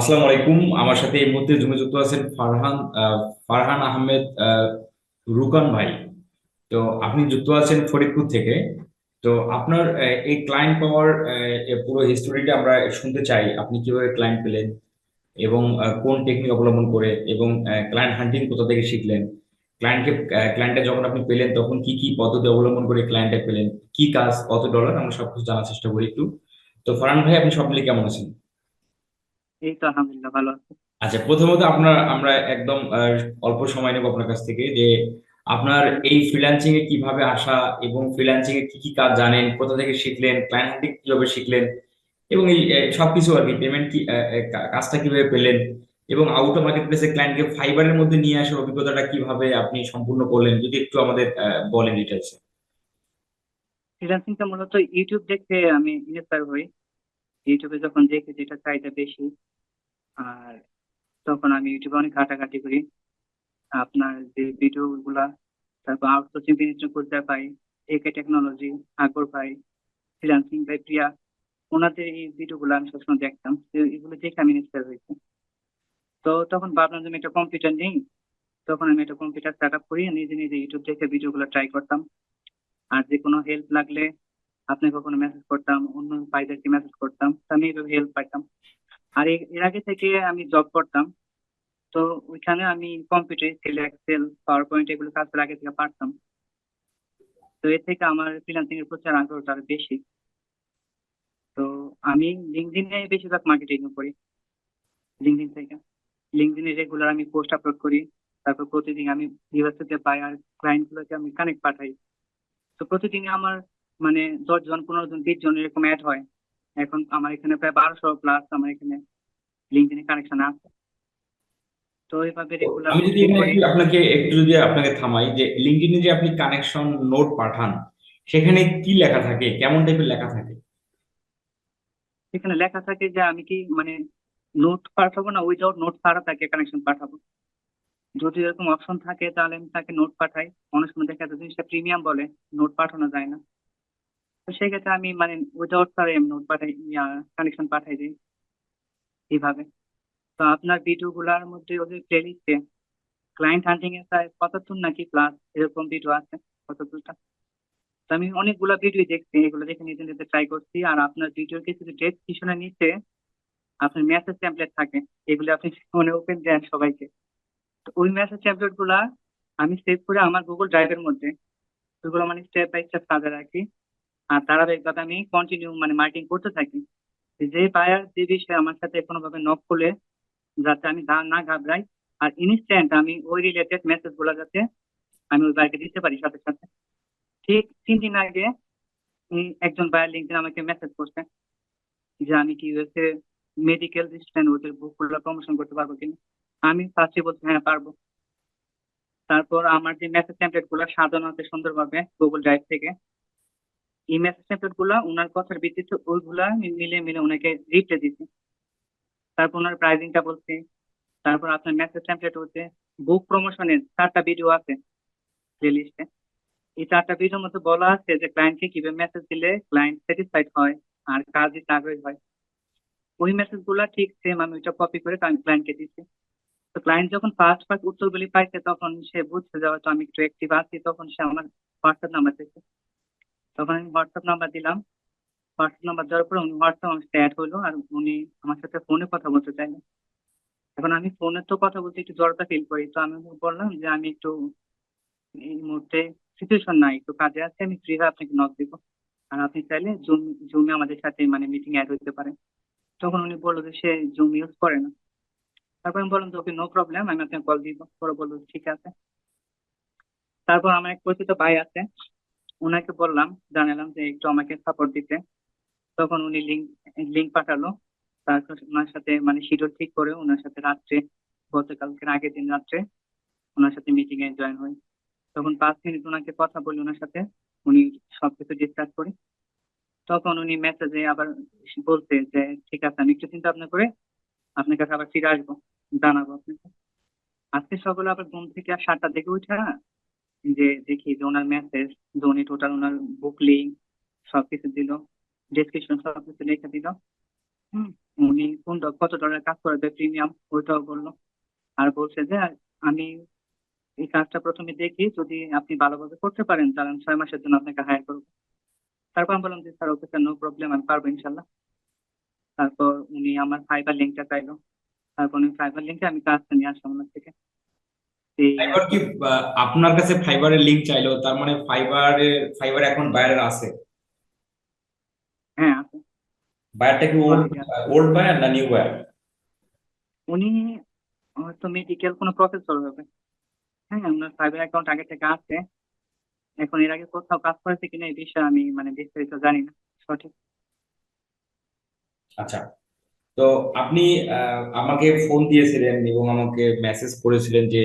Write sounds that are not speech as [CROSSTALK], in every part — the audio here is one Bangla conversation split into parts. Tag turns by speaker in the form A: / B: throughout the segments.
A: আসসালামু আলাইকুম। আমার সাথে এই মুহূর্তে জুমে যুক্ত আছেন ফারহান ফারহান আহমেদ আহ, রুকান ভাই। তো আপনি যুক্ত আছেন ফরিদপুর থেকে। তো আপনার এই ক্লায়েন্ট পাওয়ার পুরো হিস্টোরিটা আমরা শুনতে চাই। আপনি কীভাবে ক্লায়েন্ট পেলেন এবং কোন টেকনিক অবলম্বন করে এবং ক্লায়েন্ট হান্টিং কোথা থেকে শিখলেন? ক্লায়েন্টকে ক্লায়েন্টে যখন আপনি পেলেন তখন কি কি পদ্ধতি অবলম্বন করে ক্লায়েন্টে পেলেন? কি কাজ? কত ডলার আমরা সবকিছু জানার চেষ্টা করি একটু। তো ফারহান ভাই আপনি সব মিলে কেমন আছেন?
B: এই তো আলহামদুলিল্লাহ ভালো আছি।
A: আচ্ছা প্রথমত আপনার আমরা একদম অল্প সময় নেব আপনার কাছ থেকে যে আপনার এই ফ্রিল্যান্সিং এ কীভাবে আসা এবং ফ্রিল্যান্সিং এ কি কি কাজ জানেন কোথা থেকে শিখলেন ক্লায়েন্ট হান্টিং কীভাবে শিখলেন এবং এই সবকিছু আর কি পেমেন্ট কি কাজটা কীভাবে পেলেন এবং আউট অফ মার্কেট প্লেসে ক্লায়েন্টকে ফাইবারের মধ্যে নিয়ে আসার অভিজ্ঞতাটা কীভাবে আপনি সম্পূর্ণ করলেন যদি একটু আমাদের বলেন ডিটেলস
B: ফ্রিল্যান্সিংটা মূলত ইউটিউব দেখে আমি ইন্সপায়ার হই। ইউটিউবে যখন দেখি যেটা চাহিদা বেশি আর তখন আমি ইউটিউবে অনেক ঘাটাঘাটি করি। আপনার যে ভিডিও গুলা তারপর আউটসোর্সিং জিনিসটা করতে পাই একে টেকনোলজি আকবর ভাই ফ্রিল্যান্সিং বাই প্রিয়া, ওনাদের এই ভিডিও গুলো আমি সবসময় দেখতাম। এগুলো দেখে আমি ইন্সপায়ার হয়েছি। তো তখন ভাবলাম যে আমি একটা কম্পিউটার নেই। তখন আমি একটা কম্পিউটার সেট আপ করি নিজে নিজে ইউটিউব দেখে ভিডিও গুলো ট্রাই করতাম। আর যে কোনো হেল্প লাগলে, আপনি কখনো মেসেজ করতাম, অন্য ভাইদেরকে মেসেজ করতাম আমি এইভাবে হেল্প পাইতাম। আর এর আগে থেকে আমি জব করতাম। তো ওইখানে আমি computer skill Excel PowerPoint এগুলো কাজ আগে থেকে পারতাম। তো এর থেকে আমার ফ্রিল্যান্সিং এর প্রচার আগ্রহটা আরও বেশি। তো আমি লিঙ্কডিনে বেশিরভাগ মার্কেটিং করি। লিঙ্কডিন থেকে। লিঙ্কডিনে রেগুলার আমি পোস্ট আপলোড করি। তারপর প্রতিদিন আমি থেকে পাই আর ক্লায়েন্ট গুলোকে আমি কানেক্ট পাঠাই। তো প্রতিদিন আমার মানে দশ জন, পনেরো জন, বিশ জন এরকম অ্যাড হয়। এখন আমার এখানে প্রায় বারোশো প্লাস আমার এখানে লিঙ্কডিনে কানেকশন আছে। তো এইভাবে রেগুলার
A: আমি যদি আপনাকে একটু যদি আপনাকে থামাই যে লিঙ্কডইনে যে আপনি কানেকশন নোট পাঠান সেখানে কি লেখা থাকে? কেমন টাইপের লেখা থাকে?
B: সেখানে লেখা থাকে যে আমি কি মানে নোট পাঠাবো না উইদাউট নোট ছাড়া তাকে কানেকশন পাঠাবো। যদি এরকম অপশন থাকে তাহলে আমি তাকে নোট পাঠাই। অনেক সময় দেখা যায় জিনিসটা প্রিমিয়াম বলে নোট পাঠানো যায় না। তো সেক্ষেত্রে আমি মানে উইদাউট আমি নোট পাঠাই কানেকশন পাঠাই দিই। এইভাবে। তো আপনার ভিডিও গুলার মধ্যে ওদের প্লেলিস্টে ক্লায়েন্ট হান্টিং এর প্রায় পঁচাত্তর নাকি প্লাস এরকম ভিডিও আছে, পঁচাত্তরটা। তো আমি অনেকগুলো ভিডিও দেখছি, এগুলো দেখে নিজে নিজে ট্রাই করছি। আর আপনার ভিডিওর কিছু ডেসক্রিপশনের নিচে আপনার মেসেজ টেমপ্লেট থাকে, এগুলো আপনি [LAUGHS] ফোনে ওপেন দেন সবাইকে। তো ওই মেসেজ টেমপ্লেটগুলা আমি সেভ করে আমার গুগল ড্রাইভের মধ্যে ওইগুলো মানে স্টেপ বাই স্টেপ সাজা রাখি। আর ধারাবাহিকভাবে আমি কন্টিনিউ মানে মার্কেটিং করতে থাকি। যে বায়ার যে বিষয়ে আমার সাথে কোনোভাবে নক করলে যাতে আমি না ঘাবড়াই, আর ইনস্ট্যান্ট আমি ওই রিলেটেড মেসেজগুলো যাতে আমি ওই বাইকে দিতে পারি সাথে সাথে। ঠিক তিন দিন আগে একজন বায়ার লিঙ্কডিন আমাকে মেসেজ করছে যে আমি কি ইউএসএ মেডিকেল রেজিস্ট্রেশন ওদের বুকগুলো প্রমোশন করতে পারব কিনা? আমি ফার্স্টে বলছি হ্যাঁ পারব। তারপর আমার যে মেসেজ টেমপ্লেটগুলো সাজানো আছে সুন্দরভাবে গুগল ড্রাইভ থেকে এই মেসেজ টেমপ্লেটগুলা ওনার কথার ভিত্তিতে ওইগুলা মিলে মিলে ওনাকে রিপ্লাই দিচ্ছি তারপর ওনার প্রাইসিংটা বলছে, তারপর আপনার মেসেজ টেমপ্লেট হচ্ছে বুক প্রমোশনের চারটা ভিডিও আছে প্লেলিস্টে এই চারটা ভিডিওর মধ্যে বলা আছে যে ক্লায়েন্টকে কীভাবে মেসেজ দিলে ক্লায়েন্ট স্যাটিসফাইড হয় আর কাজ আগ্রহী হয়। ওই মেসেজগুলা ঠিক সেম আমি ওইটা কপি করে ক্লায়েন্টকে দিচ্ছি তো ক্লায়েন্ট যখন ফার্স্ট ফার্স্ট উত্তরগুলি পাইছে, তখন সে বুঝতে যাওয়া তো আমি একটু অ্যাক্টিভ আছি, তখন সে আমার হোয়াটসঅ্যাপ নাম্বার দিচ্ছে তখন আমি হোয়াটসঅ্যাপ নাম্বার দিলাম। হোয়াটসঅ্যাপ নাম্বার দেওয়ার পর উনি হোয়াটসঅ্যাপ আমার সাথে অ্যাড হলো আর উনি আমার সাথে ফোনে কথা বলতে চাইলেন এখন আমি ফোনে তো কথা বলতে একটু জড়তা ফিল করি, তো আমি বললাম যে আমি একটু এই মুহূর্তে সিচুয়েশন নাই, একটু কাজে আছে, আমি ফ্রি হয়ে আপনাকে নক দিব। আর আপনি চাইলে জুম জুমে আমাদের সাথে মানে মিটিং অ্যাড হতে পারে। তখন উনি বলল যে সে জুম ইউজ করে না। তারপর আমি বললাম যে ওকে নো প্রবলেম আমি আপনাকে কল দিব। পরে বলল ঠিক আছে। তারপর আমার এক পরিচিত ভাই আছে ওনাকে বললাম, জানালাম যে একটু আমাকে সাপোর্ট দিতে। তখন উনি লিঙ্ক লিঙ্ক পাঠালো। তারপর ওনার সাথে মানে শিডিউল ঠিক করে ওনার সাথে রাত্রে, গতকালকের আগের দিন রাত্রে ওনার সাথে মিটিং এ জয়েন হই। তখন পাঁচ মিনিট ওনাকে কথা বলি ওনার সাথে, উনি সবকিছু ডিসকাস করি। তখন উনি মেসেজে আবার বলতে যে, ঠিক আছে, আমি একটু চিন্তা ভাবনা করে আপনার কাছে আবার ফিরে আসব, জানাব আপনাকে। আজকে সকালে আবার ঘুম থেকে আর সাতটা থেকে উঠে যে দেখি যে ওনার মেসেজ যে উনি টোটাল ওনার বুক লিঙ্ক সবকিছু দিল ডেসক্রিপশন সবকিছু লিখে দিল। উনি কোন কত ডলার কাজ করবে প্রিমিয়াম ওইটাও বলল। আর বলছে যে, আমি এই কাজটা প্রথমে দেখি, যদি আপনি ভালোভাবে করতে পারেন, তাহলে আমি ছয় মাসের জন্য আপনাকে হায়ার করব। তারপর আমি বললাম যে, sir okay sir no problem আমি পারব ইনশাল্লাহ। তারপর উনি আমার ফাইবার লিঙ্কটা চাইলো। তারপর উনি ফাইবার লিঙ্কে আমি কাজটা নিয়ে আসলাম ওনার থেকে।
A: ফাইবার কি আপনার কাছে ফাইবারের লিংক চাইলো তার মানে ফাইবারের ফাইবার অ্যাকাউন্ট বায়ারের আছে?
B: হ্যাঁ আছে।
A: বায়ারটা কি ওল্ড ওল্ড বায়ার না নিউ বায়ার
B: উনি হয়তো মেডিকেল কোনো প্রফেসর হবে হ্যাঁ ওনার ফাইবার অ্যাকাউন্ট আগে থেকে আছে। এখন এর আগে কোথাও কাজ করেছে কিনা এই বিষয়ে আমি মানে বিস্তারিত জানি না সঠিক।
A: আচ্ছা। তো আপনি আমাকে ফোন দিয়েছিলেন এবং আমাকে মেসেজ করেছিলেন যে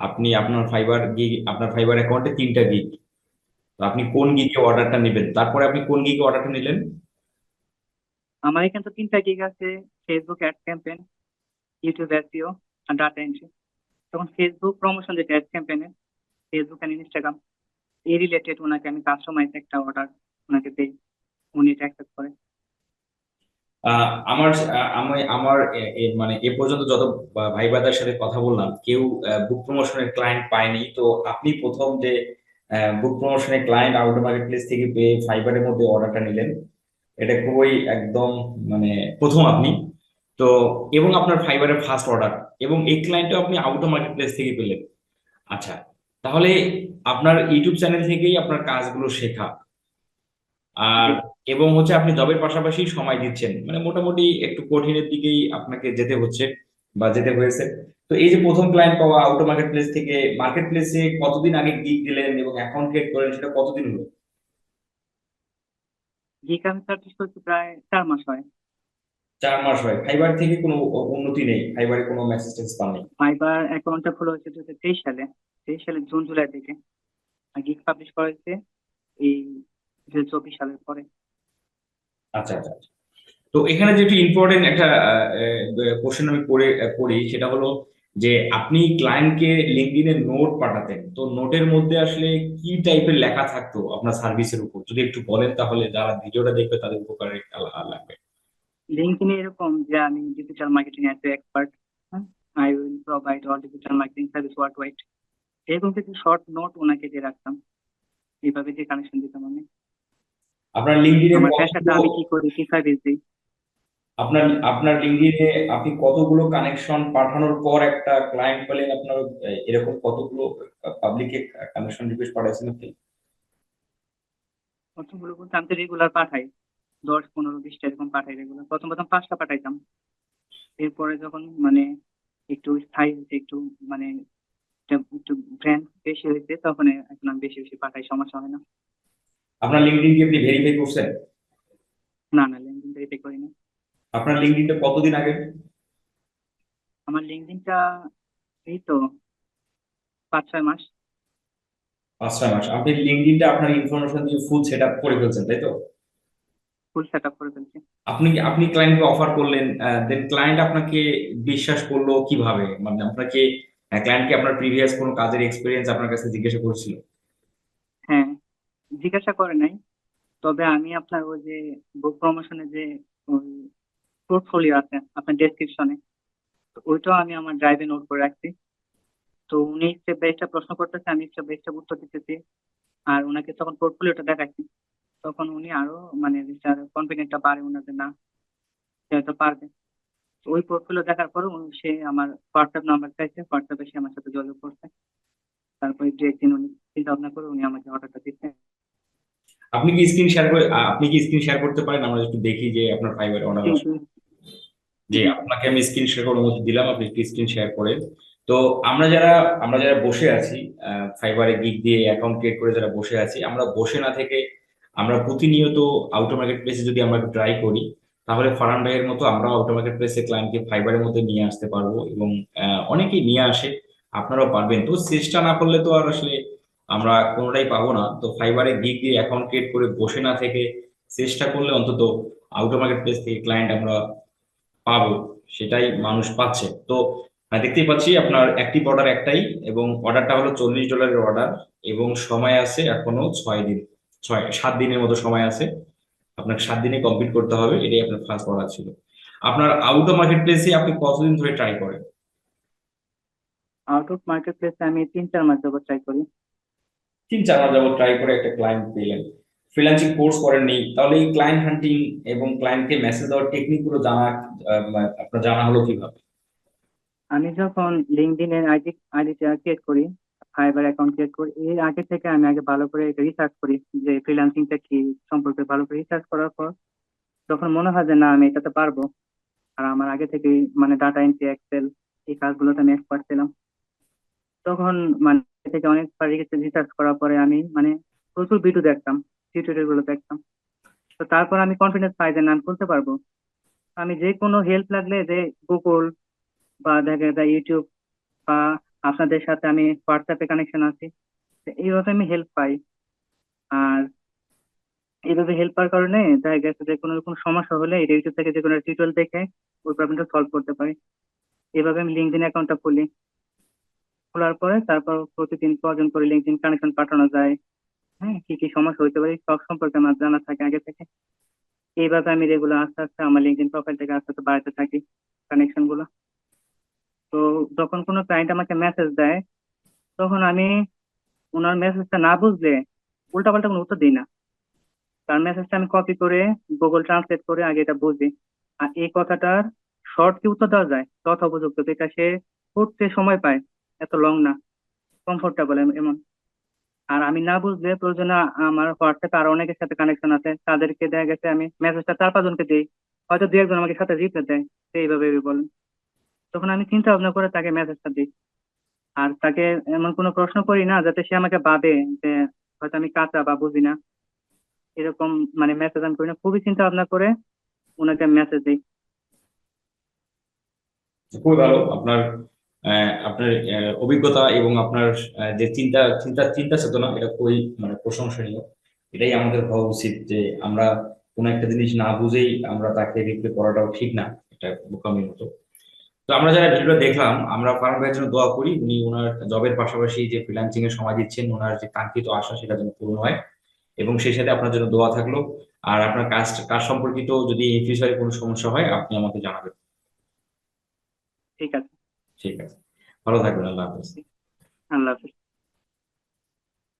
A: আপনি আপনার ফাইবার গিগ আপনার ফাইবার অ্যাকাউন্টে তিনটা গিগ তো আপনি কোন গিগে অর্ডারটা নেবেন? তারপরে আপনি কোন গিগে অর্ডারটা নিলেন?
B: আমার এখানে তো তিনটা গিগ আছে Facebook ad campaign YouTube SEO আর ডাটা এন্ট্রি তখন ফেসবুক প্রমোশন যেটা অ্যাড ক্যাম্পেনে ফেসবুক অ্যান্ড ইনস্টাগ্রাম এই রিলেটেড ওনাকে আমি কাস্টমাইজ একটা অর্ডার ওনাকে দেই, উনি এটা অ্যাকসেপ্ট করে।
A: আমার আমি, আমার মানে এ পর্যন্ত যত ভাই বাদার সাথে কথা বললাম, কেউ বুক প্রমোশনের ক্লায়েন্ট পায়নি। তো আপনি প্রথম যে বুক প্রমোশনের ক্লায়েন্ট আউট মার্কেট প্লেস থেকে পেয়ে ফাইবারের মধ্যে অর্ডারটা নিলেন, এটা খুবই একদম মানে প্রথম আপনি। তো, এবং আপনার ফাইবারের ফার্স্ট অর্ডার এবং এই ক্লায়েন্টও আপনি আউট মার্কেট প্লেস থেকে পেলেন। আচ্ছা তাহলে আপনার ইউটিউব চ্যানেল থেকেই আপনার কাজগুলো শেখা। আর এবং হচ্ছে আপনি জবের পাশাপাশি সময় দিচ্ছেন। মানে মোটামুটি একটু কঠিনের দিকেই আপনাকে যেতে হচ্ছে বা যেতে হয়েছে। তো এই যে প্রথম ক্লায়েন্ট পাওয়া আউটো মার্কেট প্লেস থেকে মার্কেট প্লেসে কতদিন আগে গিগ দিলেন এবং অ্যাকাউন্ট ক্রিয়েট করেন সেটা কতদিন হলো?
B: গিগ আমি সার্ভিস করছি প্রায় চার মাস হয়।
A: চার মাস হয়। ফাইবার থেকে কোনো উন্নতি নেই? ফাইবারে কোনো মেসেজ টেক্স পাননি
B: ফাইবার অ্যাকাউন্টটা খোলা হয়েছে দু হাজার তেইশ সালে। তেইশ সালে জুন জুলাই থেকে। আর গিগ পাবলিশ করা হয়েছে এই দু হাজার চব্বিশ সালের পরে।
A: আচ্ছা আচ্ছা আচ্ছা। তো এখানে যে একটু ইম্পর্টেন্ট একটা কোশ্চেন আমি আহ, করি সেটা হলো যে আপনি ক্লায়েন্টকে লিঙ্কডিনে নোট পাঠাতেন তো নোটের মধ্যে আসলে কি টাইপের লেখা থাকতো আপনার সার্ভিসের উপর? যদি একটু বলেন তাহলে যারা ভিডিওটা দেখবে তাদের উপকারে লাগবে।
B: লিঙ্কডিনে এরকম যে আমি ডিজিটাল মার্কেটিং এর expert I will provide all digital marketing service worldwide এরকম কিছু শর্ট নোট ওনাকে দিয়ে রাখতাম। এইভাবে যে কানেকশন দিতাম আমি।
A: আপনার লিঙ্কডিনে
B: আমার পেশাটা আমি কি করি? কি সার্ভিস দিই
A: আপনার আপনার লিঙ্কডিনে আপনি কতগুলো কানেকশন পাঠানোর পর একটা ক্লায়েন্ট পেলেন আপনার এরকম কতগুলো পাবলিকে কানেকশন রিকোয়েস্ট পাঠাইছেন আপনি?
B: প্রথমগুলো বলতে আমি তো রেগুলার পাঠাই। দশ পনেরো বিশটা এরকম পাঠাই রেগুলার প্রথম প্রথম পাঁচটা পাঠাইতাম। এরপরে যখন মানে একটু স্থায়ী হয়েছে একটু মানে একটু ব্র্যান্ড বেশি হয়েছে তখন এখন আমি বেশি বেশি পাঠাই সমস্যা হয় না।
A: আপনার লিঙ্কডিন কি আপনি ভেরিফাই করছেন?
B: না না লিঙ্কডিন ভেরিফাই করি না
A: আপনার লিঙ্কডিনটা কতদিন আগে?
B: আমার লিঙ্কডিনটা এই তো পাঁচ ছয় মাস।
A: পাঁচ ছয় মাস। আপনি লিঙ্কডিনটা আপনার ইনফরমেশন দিয়ে ফুল সেট আপ করে ফেলছেন তাই তো?
B: ফুল সেট আপ করে ফেলছি।
A: আপনি আপনি ক্লায়েন্টকে অফার করলেন দেন ক্লায়েন্ট আপনাকে বিশ্বাস করল কীভাবে? মানে আপনাকে ক্লায়েন্টকে আপনার প্রিভিয়াস কোনো কাজের এক্সপিরিয়েন্স আপনার কাছে জিজ্ঞাসা করছিল?
B: হ্যাঁ জিজ্ঞাসা করে নাই। তবে আমি আপনার ওই যে বুক প্রমোশনে যে পোর্টফোলিও আছে, আপনার ডেসক্রিপশনে ওইটাও আমি আমার ড্রাইভে নোট করে রাখছি। তো উনি স্টেপ বাই স্টেপ প্রশ্ন করতেছে, আমি স্টেপ বাই স্টেপ উত্তর দিতেছি। আর ওনাকে তখন পোর্টফোলিওটা দেখাচ্ছি, তখন উনি আরও মানে কনফিডেন্টটা ওনার যে না হয়তো পারবে। ওই পোর্টফোলিও দেখার পরে সে আমার হোয়াটসঅ্যাপ নাম্বার চাইছে হোয়াটসঅ্যাপে সে আমার সাথে যোগাযোগ করছে। তারপরে একদিন উনি চিন্তা ভাবনা করে উনি আমাকে অর্ডারটা দিচ্ছে।
A: আপনি কি স্ক্রিন শেয়ার করে আপনি কি স্ক্রিন শেয়ার করতে পারেন? আমরা একটু দেখি যে আপনার ফাইবার অর্ডার যে আপনাকে আমি স্ক্রিন শেয়ার করার অনুমতি দিলাম আপনি একটু স্ক্রিন শেয়ার করেন। তো আমরা যারা আমরা যারা বসে আছি ফাইবারে গিগ দিয়ে অ্যাকাউন্ট ক্রিয়েট করে যারা বসে আছি আমরা বসে না থেকে আমরা প্রতিনিয়ত আউটো মার্কেট প্লেসে যদি আমরা ট্রাই করি তাহলে ফারান ভাইয়ের মতো আমরা আউটো মার্কেট প্লেসে ক্লায়েন্টকে ফাইবারের মধ্যে নিয়ে আসতে পারব এবং আহ, অনেকেই নিয়ে আসে আপনারাও পারবেন। তো চেষ্টা না করলে তো আর আসলে আমরা কোনোটাই পাবো না। তো ফাইবারে গিগ দিয়ে অ্যাকাউন্ট ক্রিয়েট করে বসে না থেকে চেষ্টা করলে অন্তত আউটো মার্কেট প্লেস থেকে ক্লায়েন্ট আমরা পাবো, সেটাই মানুষ পাচ্ছে। তো দেখতেই পাচ্ছি আপনার একটি অর্ডার একটাই এবং অর্ডারটা হলো চল্লিশ ডলারের অর্ডার এবং সময় আছে এখনও ছয় দিন, ছয়, সাত দিনের মতো সময় আছে। আপনাকে সাত দিনে কমপ্লিট করতে হবে, এটাই আপনার ফার্স্ট অর্ডার ছিল। আপনার আউট অফ মার্কেট প্লেসে আপনি কতদিন ধরে ট্রাই করেন?
B: আউট অফ মার্কেট প্লেসে আমি তিন, চার মাস যাবত ট্রাই করি।
A: তিন চার মাস যাবত ট্রাই করে একটা ক্লায়েন্ট পেলেন। ফ্রিল্যান্সিং কোর্স করেননি, তাহলে এই ক্লায়েন্ট হান্টিং এবং ক্লায়েন্টকে মেসেজ দেওয়ার টেকনিকগুলো জানা আপনার জানা হলো কীভাবে?
B: আমি যখন লিঙ্কডইন এর আইডি আইডিটা ক্রিয়েট করি ফাইবার অ্যাকাউন্ট ক্রিয়েট করি, এর আগে থেকে আমি আগে ভালো করে এটা রিসার্চ করি যে ফ্রিল্যান্সিংটা কি সম্পর্কে ভালো করে রিসার্চ করার পর, যখন মনে হয় যে না, আমি এটাতে পারব, আর আমার আগে থেকে মানে ডাটা এন্ট্রি এক্সেল এই কাজগুলোতে আমি এক্সপার্ট ছিলাম। তখন মানে থেকে অনেকবার রিসার্চ করার পরে আমি মানে প্রচুর ভিডিও দেখতাম টিউটোরিয়ালগুলো দেখতাম। তো তারপর আমি কনফিডেন্স পাই যে নাম করতে পারব। আমি যে কোনো হেল্প লাগলে যে গুগল বা দেখা যায় ইউটিউব বা আপনাদের সাথে আমি হোয়াটসঅ্যাপে কানেকশন আছি এইভাবে আমি হেল্প পাই। আর এইভাবে হেল্প পাওয়ার কারণে দেখা গেছে যে কোনো রকম সমস্যা হলে এই ইউটিউব থেকে যে কোনো টিউটোরিয়াল দেখে ওই প্রবলেমটা সলভ করতে পারি। এভাবে আমি লিঙ্কডিন অ্যাকাউন্টটা খুলি। খোলার পরে তারপর প্রতিদিন কজন করে লিঙ্কডিন কানেকশন পাঠানো যায়। হ্যাঁ কি কি সমস্যা হতে পারে, সব সম্পর্কে আমার জানা থাকে আগে থেকে। এইভাবে আমি রেগুলার আস্তে আস্তে আমার লিঙ্কডিন প্রোফাইল থেকে আস্তে আস্তে বাড়াতে থাকি কানেকশনগুলো। তো যখন কোনো ক্লায়েন্ট আমাকে মেসেজ দেয়, তখন আমি ওনার মেসেজটা না বুঝলে উল্টাপাল্টা কোনো উত্তর দিই না। তার মেসেজটা আমি কপি করে গুগল ট্রান্সলেট করে আগে এটা বুঝি। আর এই কথাটার শর্ট কি উত্তর দেওয়া যায়? তথা উপযুক্ত, যেটা সে পড়তে সময় পায়। এত লং না কমফোর্টেবল এমন। আর আমি না বুঝলে প্রয়োজনে আমার হোয়াটসঅ্যাপে আরও অনেকের সাথে কানেকশন আছে, তাদেরকে দেখা গেছে আমি মেসেজটা চার পাঁচজনকে দিই, হয়তো দু একজন আমাকে সাথে রিপ্লাই দেয় এইভাবে বলেন। তখন আমি চিন্তা ভাবনা করে তাকে মেসেজটা দিই। আর তাকে এমন কোনো প্রশ্ন করি না, যাতে সে আমাকে ভাবে যে হয়তো আমি কাঁচা বা বুঝি না। এরকম মানে মেসেজ আমি করি না, খুবই চিন্তা ভাবনা করে ওনাকে মেসেজ দিই।
A: খুবই ভালো, আপনার আপনার অভিজ্ঞতা এবং আপনার যে চিন্তা চিন্তা চিন্তা চেতনা, এটা খুবই মানে প্রশংসনীয়। এটাই আমাদের হওয়া উচিত যে আমরা কোনো একটা জিনিস না বুঝেই আমরা তাকে রিপ্লাই করাটাও ঠিক না এটা বোকামির মতো। তো আমরা যারা ভিডিওটা দেখলাম, আমরা ফারুক ভাইয়ের জন্য দোয়া করি, উনি ওনার জবের পাশাপাশি যে ফ্রিল্যান্সিং এর সময় দিচ্ছেন, ওনার যে কাঙ্ক্ষিত আশা সেটা যেন পূরণ হয় এবং সেই সাথে আপনার জন্য দোয়া থাকল। আর আপনার কাজ কাজ সম্পর্কিত যদি ফিউচারে কোনো সমস্যা হয়, আপনি আমাকে জানাবেন।
B: ঠিক আছে।
A: ঠিক আছে। ভালো থাকবেন আল্লাহ হাফেজ।
B: আল্লাহ হাফিজ।